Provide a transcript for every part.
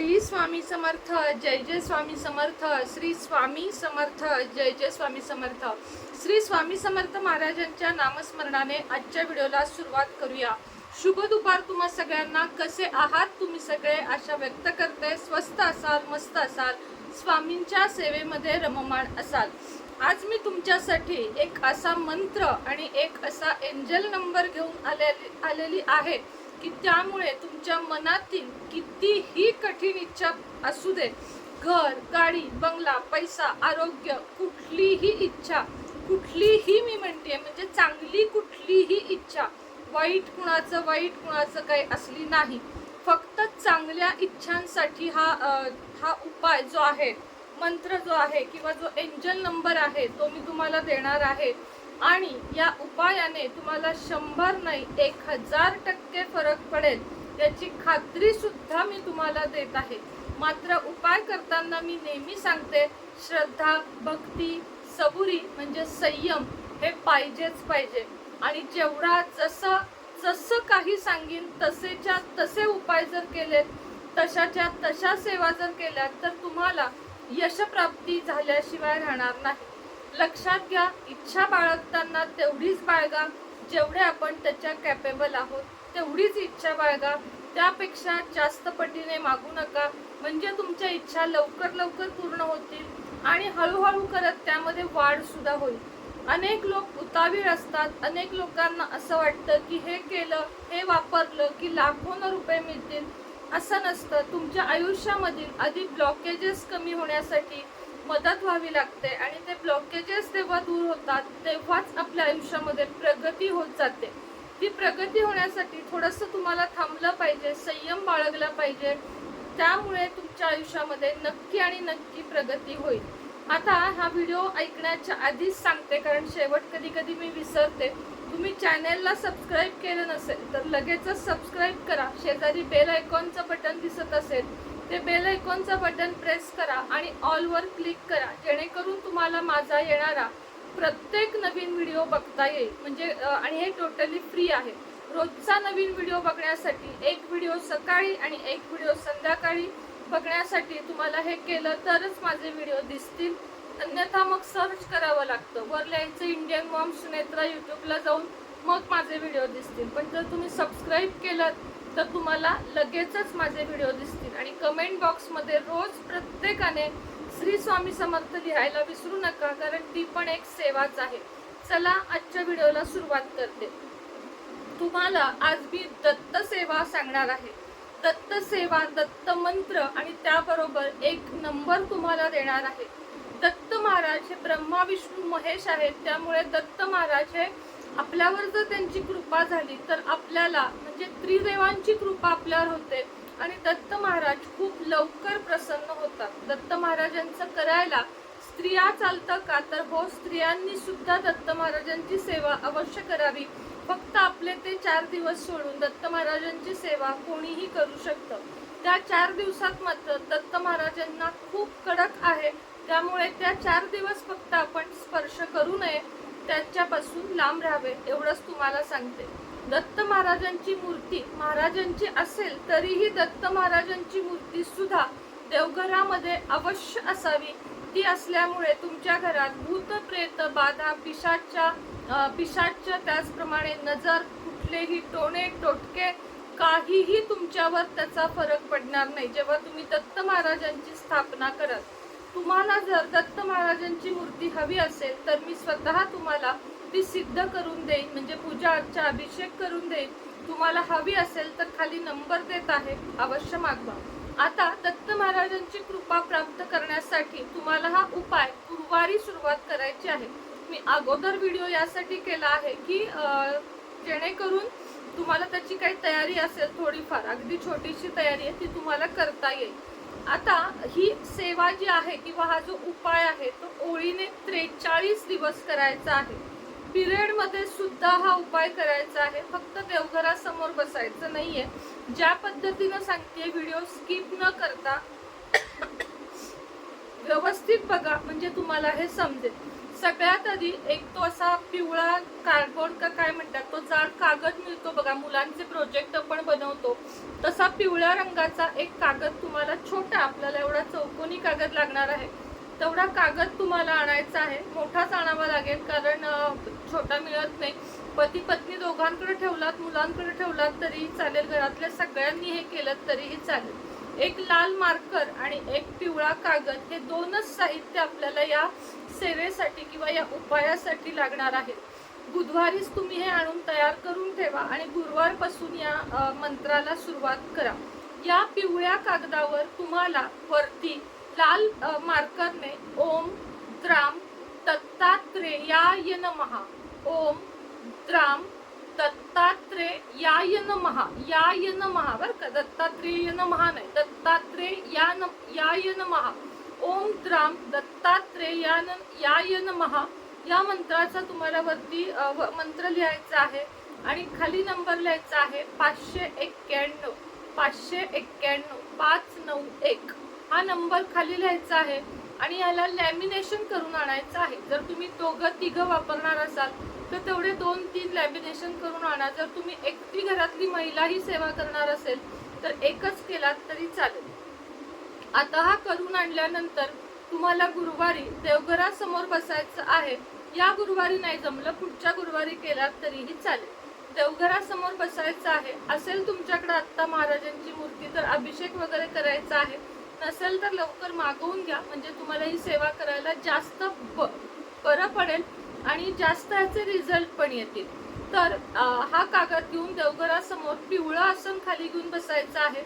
श्री स्वामी समर्थ जय जय स्वामी समर्थ श्री स्वामी समर्थ जय जय स्वामी समर्थ. श्री स्वामी समर्थ महाराजांच्या नामस्मरणाने आजच्या व्हिडिओला सुरुवात करूया. शुभ दुपार तुम्हा सगळ्यांना. कसे आहात तुम्ही सगळे? आशा व्यक्त करते. स्वस्त असाल मस्त असाल. स्वामींच्या सेवेमध्ये रममाण असाल. आज मी तुमच्यासाठी एक असा मंत्र आणि एक असा एंजल नंबर घेऊन आले आलेली आहे. की त्यामुळे तुमच्या मनातील कितीही कठीण इच्छा असू दे घर गाडी बंगला पैसा आरोग्य कुठलीही इच्छा कुठलीही मी म्हणते म्हणजे चांगली कुठलीही इच्छा वाईट कुणाचं वाईट कुणाचं काही असली नाही. फक्त चांगल्या इच्छांसाठी हा हा उपाय जो आहे मंत्र जो आहे किंवा जो एंजल नंबर आहे तो मी तुम्हाला देणार आहे. आणि या उपायाने तुम्हाला शंभर नाही एक हजार टक्के फरक पडेल. याची खात्री सुद्धा मी तुम्हाला देत आहे. मात्र उपाय करताना मी नेहमी सांगते श्रद्धा भक्ती सबुरी म्हणजे संयम हे पाहिजेच पाहिजे. आणि जेवढा जसं जसं काही सांगीन तसेच्या तसे उपाय जर केलेत तशाच्या तशा सेवा जर केल्या तर तुम्हाला यशप्राप्ती झाल्याशिवाय राहणार नाही. लक्षात घ्या इच्छा बाळगताना तेवढीच बाळगा जेवढे आपण त्याच्या कॅपेबल आहोत. तेवढीच इच्छा बाळगा. त्यापेक्षा जास्त पटीने मागू नका. म्हणजे तुमच्या इच्छा लवकर लवकर पूर्ण होतील आणि हळूहळू करत त्यामध्ये वाढ सुद्धा होईल. अनेक लोक उतावीळ असतात. अनेक लोकांना असं वाटतं की हे केलं हे वापरलं की लाखोनं रुपये मिळतील. असं नसतं. तुमच्या आयुष्यामधील आधी ब्लॉकेजेस कमी होण्यासाठी मदत व्हावी लागते आणि ते ब्लॉकेजेस तेव्हा दूर होतात तेव्हाच आपल्या आयुष्यामध्ये प्रगती होत जाते. ती प्रगती होण्यासाठी थोडंसं तुम्हाला थांबलं पाहिजे संयम बाळगला पाहिजे. त्यामुळे तुमच्या आयुष्यामध्ये नक्की आणि नक्की प्रगती होईल. आता हा व्हिडिओ ऐकण्याच्या आधीच सांगते कारण शेवट कधी कधी मी विसरते. तुम्ही चॅनेलला सबस्क्राईब केलं नसेल तर लगेचच सबस्क्राईब करा. शेजारी बेल आयकॉनचं बटन दिसत असेल ते बेल आयकॉनचं बटन प्रेस करा आणि ऑलवर क्लिक करा. जेणेकरून तुम्हाला माझा येणारा प्रत्येक नवीन व्हिडिओ बघता येईल. म्हणजे आणि हे टोटली फ्री आहे. रोजचा नवीन व्हिडिओ बघण्यासाठी एक व्हिडिओ सकाळी आणि एक व्हिडिओ संध्याकाळी बघण्यासाठी तुम्हाला हे केलं तरच माझे व्हिडिओ दिसतील. अन्यथा मग सर्च करावं लागतं. वर लिहायचं इंडियन मॉम सुनेत्रा यूट्यूबला जाऊन मग माझे व्हिडिओ दिसतील. पण जर तुम्ही सबस्क्राईब केलं तर तुम्हाला लगेचच माझे व्हिडिओ दिसतील. आणि कमेंट बॉक्समध्ये रोज प्रत्येकाने श्री स्वामी समर्थ लिहायला विसरू नका कारण ती पण एक सेवाच आहे. चला आजच्या व्हिडिओला सुरुवात करते. तुम्हाला आज मी दत्त सेवा सांगणार आहे. दत्त सेवा दत्त मंत्र आणि त्याबरोबर एक नंबर तुम्हाला देणार आहे. दत्त महाराज हे ब्रह्मा विष्णू महेश आहेत. त्यामुळे दत्त महाराज हे आपल्यावर जर त्यांची कृपा झाली तर आपल्याला म्हणजे त्रिदेवांची कृपा आपल्यावर होते. आणि दत्त महाराज खूप लवकर प्रसन्न होतात. दत्त महाराजांचं करायला स्त्रिया चालतं का? तर हो स्त्रियांनी सुद्धा दत्त महाराजांची सेवा अवश्य करावी. फक्त आपले ते चार दिवस सोडून दत्त महाराजांची सेवा कोणीही करू शकतं. त्या चार दिवसात मात्र दत्त महाराजांना खूप कडक आहे. त्यामुळे त्या चार दिवस फक्त आपण स्पर्श करू नये. त्याच्यापासून लांब राहावे एवढंच तुम्हाला सांगते. दत्त महाराजांची मूर्ती महाराजांची असेल तरीही दत्त महाराजांची मूर्ती सुद्धा देवघरामध्ये अवश्य असावी. ती असल्यामुळे तुमच्या घरात भूत प्रेत बाधा पिशाच्या पिशाच्या त्याचप्रमाणे नजर कुठलेही टोणे टोटके काहीही तुमच्यावर त्याचा फरक पडणार नाही. जेव्हा तुम्ही दत्त महाराजांची स्थापना कराल तुम्हाला जर दत्त महाराजांची मूर्ती हवी असेल तर मी स्वतः तुम्हाला ती सिद्ध करून देईन. म्हणजे पूजा अर्चा अभिषेक करून देईन. तुम्हाला हवी असेल तर खाली नंबर देत आहे. अवश्य मागवा. आता दत्त महाराजांची कृपा प्राप्त करण्यासाठी तुम्हाला हा उपाय गुरुवारी सुरुवात करायची आहे. मी अगोदर व्हिडिओ यासाठी केला आहे की अं, जेणेकरून तुम्हाला त्याची काही तयारी असेल थोडीफार. अगदी छोटीशी तयारी आहे ती तुम्हाला करता येईल. आता ही सेवा जी आहे किंवा हा जो उपाय आहे तो ओळीने त्रेचाळीस दिवस करायचा आहे. पिरियडमध्ये सुद्धा हा उपाय करायचा आहे. फक्त देवघरासमोर बसायचं नाहीये. ज्या पद्धतीनं सांगते व्हिडिओ स्किप न करता व्यवस्थित बघा म्हणजे तुम्हाला हे समजेल. सगळ्यात आधी एक तो असा पिवळा कार्डबोर्ड का काय म्हणतात तो जाड कागद मिळतो बघा मुलांचे प्रोजेक्ट आपण बनवतो. तसा पिवळ्या रंगाचा एक कागद तुम्हाला छोटा आपल्याला एवढा चौकोनी कागद लागणार आहे. तेवढा कागद तुम्हाला आणायचा आहे. मोठाच आणावा लागेल कारण छोटा मिळत नाही. पती पत्नी दोघांकडे ठेवलात मुलांकडे ठेवलात तरी चालेल. घरातल्या सगळ्यांनी हे केलं तरीही चालेल. एक लाल मार्कर आणि एक पिवळा कागद हे दोनच साहित्य आपल्याला या सेवेसाठी किंवा या उपायासाठी लागणार आहेत बुधवारीच तुम्ही हे आणून तयार करून ठेवा आणि गुरुवारपासून या मंत्राला सुरुवात करा. या पिवळ्या कागदावर तुम्हाला वरती लाल मार्करने ओम द्राम दत्तात्रेयाय नमहा ओम द्राम दत्तात्रेयाय महा याय महा बर का? दत्तात्रेय महा नाही दत्तात्रेया याय महा ओम द्राम दत्तात्रेयान याय महा या मंत्राचा तुम्हाला वरती मंत्र लिहायचा आहे आणि खाली नंबर लिहायचा आहे पाचशे एक्क्याण्णव पाचशे एक्क्याण्णव पाच नऊ एक. हा नंबर खाली लिहायचा आहे आणि याला लॅमिनेशन करून आणायचं आहे. जर तुम्ही दोघं तिघं वापरणार असाल तर तेवढे दोन तीन लॅमिनेशन करून आणा. जर तुम्ही एकटी घरातली महिला ही सेवा करणार असेल तर एकच केलात तरी चालेल. आता हा करून आणल्यानंतर तुम्हाला गुरुवारी देवघरासमोर बसायचं आहे. या गुरुवारी नाही जमलं पुढच्या गुरुवारी केलात तरीही चालेल. देवघरासमोर बसायचं आहे. असेल तुमच्याकडे आत्ता महाराजांची मूर्ती तर अभिषेक वगैरे करायचा आहे. नसेल तर लवकर मागवून घ्या. म्हणजे तुम्हाला ही सेवा करायला जास्त ब- बरं पडेल. आणि जास्त ह्याचे रिझल्ट पण येतील. तर हा कागद घेऊन देवघरासमोर पिवळं आसन खाली घेऊन बसायचं आहे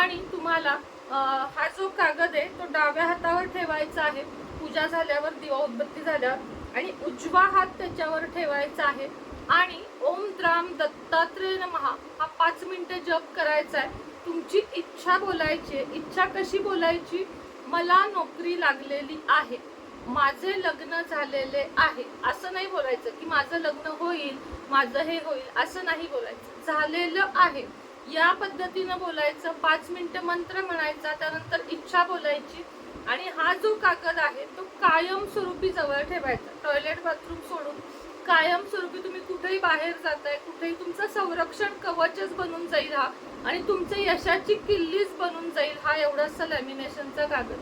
आणि तुम्हाला हा जो कागद आहे तो डाव्या हातावर ठेवायचा आहे. पूजा झाल्यावर दिवा उदबत्ती झाल्यावर आणि उजवा हात त्याच्यावर ठेवायचा आहे. आणि ओम द्राम दत्तात्रेय नमहा हा पाच मिनिटं जप करायचा आहे. तुमची इच्छा बोलायची आहे. इच्छा कशी बोलायची? मला नोकरी लागलेली आहे. माझे लग्न झालेले आहे. असं नाही बोलायचं की माझं लग्न होईल माझं हे होईल असं नाही बोलायचं. झालेलं आहे. या पद्धतीनं बोलायचं पाच मिनटं मंत्र म्हणायचा त्यानंतर इच्छा बोलायची आणि हा जो कागद आहे तो कायमस्वरूपी जवळ ठेवायचा. टॉयलेट बाथरूम सोडून. कायमस्वरूपी तुम्ही कुठेही बाहेर जाताय कुठेही तुमचं संरक्षण कवचच बनून जाईल हा. आणि तुमच्या यशाची किल्लीच बनून जाईल हा एवढासा लॅमिनेशनचा कागद.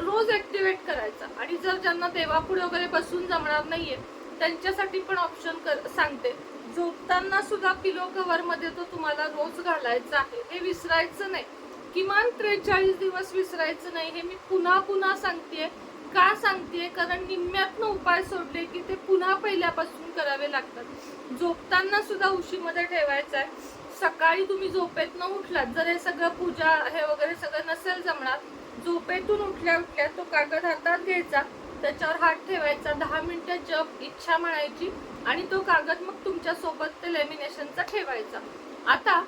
रोज ऍक्टिव्हेट करायचा. आणि जर ज्यांना देवापुढे वगैरे बसून जमणार नाहीये त्यांच्यासाठी पण ऑप्शन कर सांगते. झोपताना सुद्धा पिलो कव्हरमध्ये तो तुम्हाला रोज घालायचा आहे. हे विसरायचं नाही. किमान त्रेचाळीस दिवस विसरायचं नाही. हे मी पुन्हा पुन्हा सांगतेय. का सांगतेय? कारण निम्म्यातनं उपाय सोडले की ते पुन्हा पहिल्यापासून करावे लागतात. झोपताना सुद्धा उशीमध्ये ठेवायचं आहे. सकाळी तुम्ही झोपेतनं उठलात. जर हे सगळं पूजा हे वगैरे सगळं नसेल जमणार झोपेतून उठल्या उठल्या तो कागद हातात घ्यायचा. त्याच्यावर हात ठेवायचा. दहा मिनिटं जप इच्छा म्हणायची आणि तो कागद मग तुमच्यासोबत ते लॅमिनेशनचा ठेवायचा. आता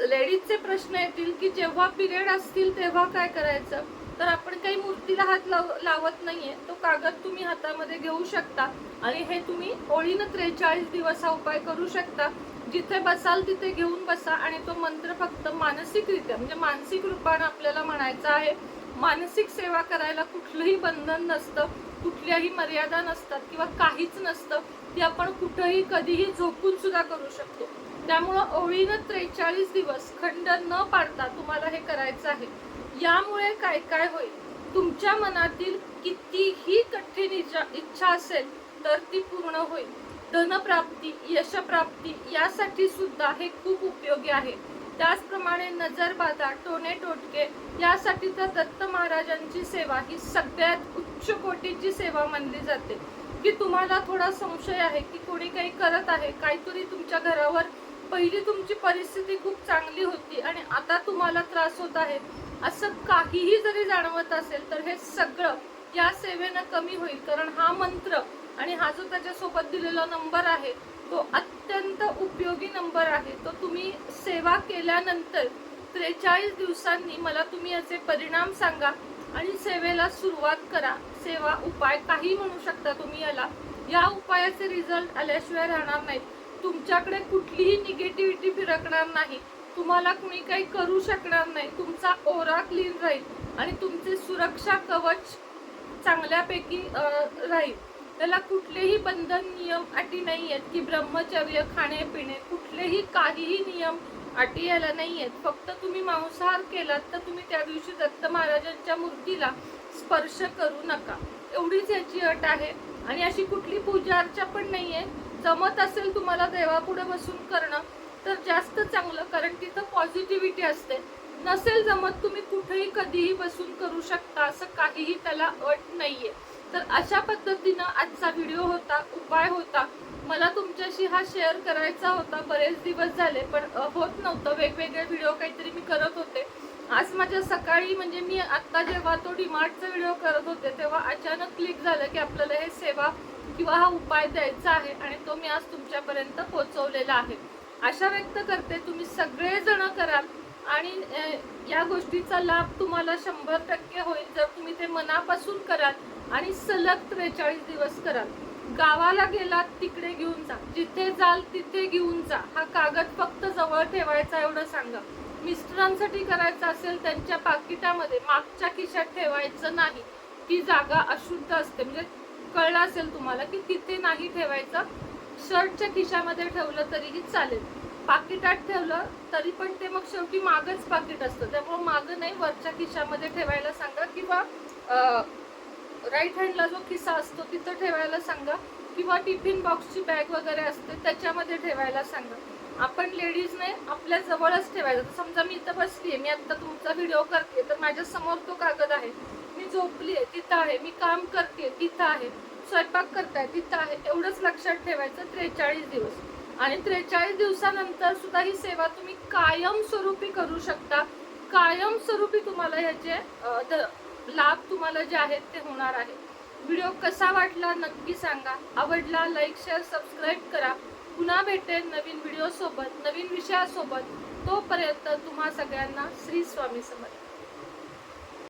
लेडीजचे प्रश्न येतील की जेव्हा पिरियड असतील तेव्हा काय करायचं? तर आपण काही मूर्तीला हात लाव लावत नाहीये. तो कागद तुम्ही हातामध्ये घेऊ शकता आणि हे तुम्ही ओळीनं त्रेचाळीस दिवस हा उपाय करू शकता. जिथे बसाल तिथे घेऊन बसा आणि तो मंत्र फक्त मानसिकरित्या म्हणजे मानसिक रूपानं आपल्याला म्हणायचा आहे मानसिक सेवा करायला कुठलंही बंधन नसतं कुठल्याही मर्यादा नसतात किंवा काहीच नसतं ती आपण कुठंही कधीही झोपून सुद्धा करू शकतो. त्यामुळं ओळीनं त्रेचाळीस दिवस खंड न पाडता तुम्हाला हे करायचं आहे. यामुळे काय काय होईल? तुमच्या मनातील कितीही कठीण इच्छा इच्छा असेल तर ती पूर्ण होईल. धनप्राप्ती यशप्राप्ती यासाठी सुद्धा हे खूप उपयोगी आहे. त्याचप्रमाणे नजरबाधा टोने टोटके यासाठी तर दत्त महाराजांची सेवा ही सगळ्यात उच्च कोटीची सेवा मानली जाते. की तुम्हाला थोडा संशय आहे की कोणी काही करत आहे काहीतरी तुमच्या घरावर पहिली तुमची परिस्थिती खूप चांगली होती आणि आता तुम्हाला त्रास होत आहे असं काहीही जरी जाणवत असेल तर हे सगळं या सेवेनं कमी होईल. कारण हा मंत्र आणि हा जो त्याच्यासोबत दिलेला नंबर आहे तो अत्यंत उपयोगी नंबर आहे. तो तुम्ही सेवा केल्यानंतर त्रेचाळीस दिवसांनी मला तुम्ही याचे परिणाम सांगा आणि सेवेला सुरुवात करा. सेवा उपाय काही म्हणू शकता तुम्ही याला. या उपायाचे रिझल्ट आल्याशिवाय राहणार नाहीत. तुमच्याकडे कुठलीही निगेटिव्हिटी फिरकणार नाही. तुम्हाला कुणी काही करू शकणार नाही. तुमचा ओरा क्लीन राहील आणि तुमचे सुरक्षा कवच चांगल्यापैकी राहील. त्याला कुठलेही बंधन नियम अटी नाही आहेत की ब्रह्मचर्य खाणे पिणे कुठलेही काहीही नियम अटी याला नाही आहेत फक्त तुम्ही मांसाहार केलात तर तुम्ही त्या दिवशी दत्त महाराजांच्या मूर्तीला स्पर्श करू नका. एवढीच याची अट आहे. आणि अशी कुठली पूजा अर्चा पण नाही आहे जमत असेल तुम्हाला देवापुढे बसून करणं तर जास्त चांगलं कारण तिथं पॉझिटिव्हिटी असते. नसेल जमत तुम्ही कुठेही कधीही बसून करू शकता असं काहीही त्याला अट नाही आहे तर अशा पद्धतीनं आजचा व्हिडिओ होता उपाय होता. मला तुमच्याशी हा शेअर करायचा होता. बरेच दिवस झाले पण होत नव्हतं. वेगवेगळे व्हिडिओ काहीतरी मी करत होते. आज माझ्या सकाळी म्हणजे मी आता जेव्हा तो डिमार्टचा व्हिडिओ करत होते तेव्हा अचानक क्लिक झालं की आपल्याला हे सेवा किंवा हा उपाय द्यायचा आहे आणि तो मी आज तुमच्यापर्यंत पोहोचवलेला आहे. आशा व्यक्त करते तुम्ही सगळेजण कराल आणि या गोष्टीचा लाभ तुम्हाला शंभर टक्के होईल जर तुम्ही ते मनापासून कराल. आणि सलग त्रेचाळीस दिवस कराल गावाला गेलात तिकडे घेऊन जा. जिथे जाल तिथे घेऊन जा. हा कागद फक्त जवळ ठेवायचा एवढं सांगा. मिस्टरांसाठी करायचं असेल त्यांच्या पाकिटामध्ये मागच्या खिशात ठेवायचं नाही. ती जागा अशुद्ध असते. म्हणजे कळलं असेल तुम्हाला की तिथे नाही ठेवायचं? शर्टच्या खिशामध्ये ठेवलं तरीही चालेल. पाकिटात ठेवलं तरी पण ते मग शेवटी मागच पाकिट असतं. त्यामुळे मागं नाही वरच्या खिशामध्ये ठेवायला सांगा किंवा राईट हँडला जो खिसा असतो तिथं ठेवायला सांगा. किंवा टिफिन बॉक्सची बॅग वगैरे असते त्याच्यामध्ये ठेवायला सांगा. आपण लेडीजने आपल्या जवळच ठेवायचं. समजा मी इथं बसलीये मी आत्ता तुमचा व्हिडिओ करते तर माझ्यासमोर तो कागद आहे. मी झोपली आहे तिथं आहे. मी काम करते तिथं आहे. स्वयंपाक करताय तिथं आहे. एवढंच लक्षात ठेवायचं त्रेचाळीस दिवस. आणि त्रेचाळीस दिवसानंतर सुद्धा ही सेवा तुम्ही कायमस्वरूपी करू शकता. कायमस्वरूपी तुम्हाला ह्याचे द- लाभ तुम्हाला जे आहेत ते होणार आहे. व्हिडिओ कसा वाटला नक्की सांगा. आवडला लाईक शेअर सबस्क्राईब करा. पुन्हा भेटेल नवीन व्हिडिओ सोबत नवीन विषयासोबत. तोपर्यंत तुम्हा सगळ्यांना श्री स्वामी समर्थ.